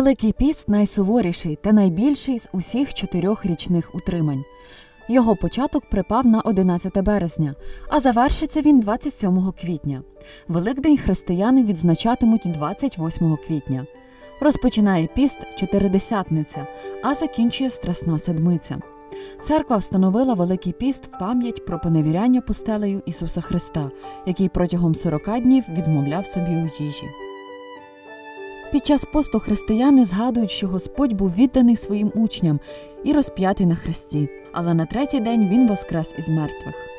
Великий піст найсуворіший та найбільший з усіх чотирьох річних утримань. Його початок припав на 11 березня, а завершиться він 27 квітня. Великдень християни відзначатимуть 28 квітня. Розпочинає піст чотиридесятниця, а закінчує Страсна Седмиця. Церква встановила Великий піст в пам'ять про поневіряння пустелею Ісуса Христа, який протягом 40 днів відмовляв собі у їжі. Під час посту християни згадують, що Господь був відданий своїм учням і розп'ятий на хресті, але на третій день він воскрес із мертвих.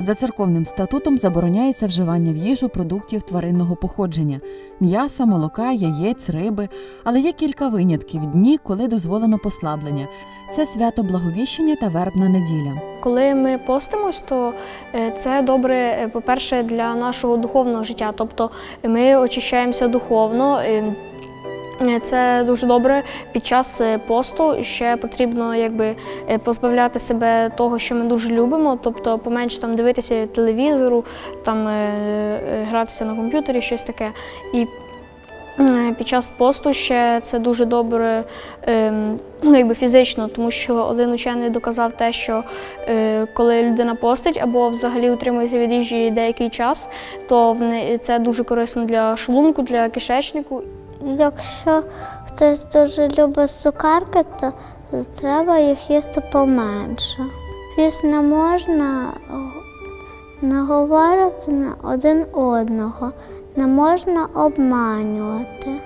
За церковним статутом забороняється вживання в їжу продуктів тваринного походження м'яса, молока, яєць, риби, але є кілька винятків дні, коли дозволено послаблення. Це свято Благовіщення та вербна неділя. Коли ми постимось, то е, це добре, е, по-перше, для нашого духовного життя. Тобто ми очищаємося духовно. Це дуже добре під час е, посту. Ще потрібно якби е, позбавляти себе того, що ми дуже любимо, тобто поменше там дивитися телевізору, там е, гратися на комп'ютері, щось таке. І під час посту ще це дуже добре ем, ну, якби фізично, тому що один учений доказав те, що коли людина постить або взагалі утримується від їжі деякий час, то це дуже корисно для шлунку, для кишечнику. Якщо хтось дуже любить цукерки, то треба їх їсти поменше. Піс не можна наговорити на один одного, не можна обманювати.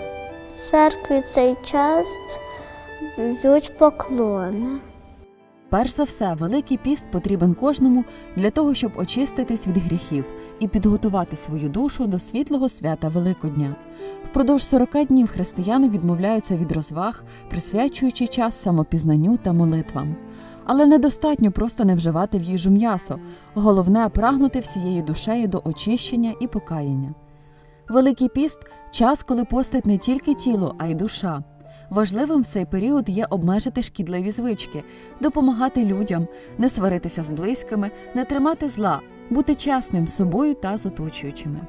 В церкві цей час б'ють поклони. Перш за все, Великий піст потрібен кожному для того, щоб очиститись від гріхів і підготувати свою душу до світлого свята Великодня. Впродовж 40 днів християни відмовляються від розваг, присвячуючи час самопізнанню та молитвам. Але недостатньо просто не вживати в їжу м'ясо. Головне прагнути всією душею до очищення і покаяння. Великий піст час, коли постить не тільки тіло, а й душа. Важливим в цей період є обмежити шкідливі звички, допомагати людям, не сваритися з близькими, не тримати зла, бути чесним з собою та з оточуючими.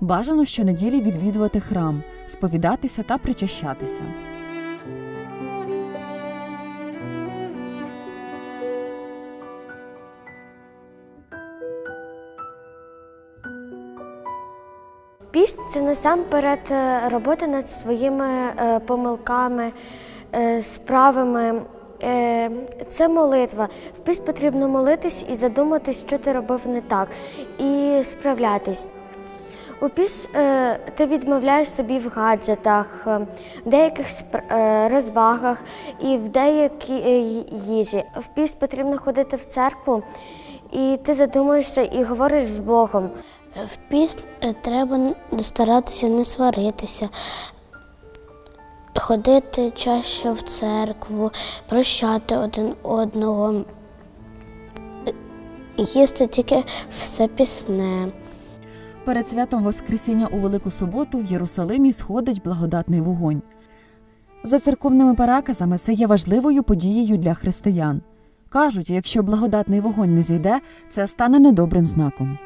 Бажано щонеділі відвідувати храм, сповідатися та причащатися. Піст це насамперед е, робота над своїми е, помилками, е, справами. Це молитва. В піст потрібно молитись і задуматись, що ти робив не так, і справлятись. У піс ти відмовляєш собі в гаджетах, в деяких розвагах і в деякій їжі. В піс потрібно ходити в церкву, і ти задумуєшся і говориш з Богом. В піст е, треба старатися не сваритися, ходити чаще в церкву, прощати один одного, е, їсти тільки все пісне. Перед святом Воскресіння у Велику суботу в Єрусалимі сходить благодатний вогонь. За церковними переказами це є важливою подією для християн. Кажуть, якщо благодатний вогонь не зійде, це стане недобрим знаком.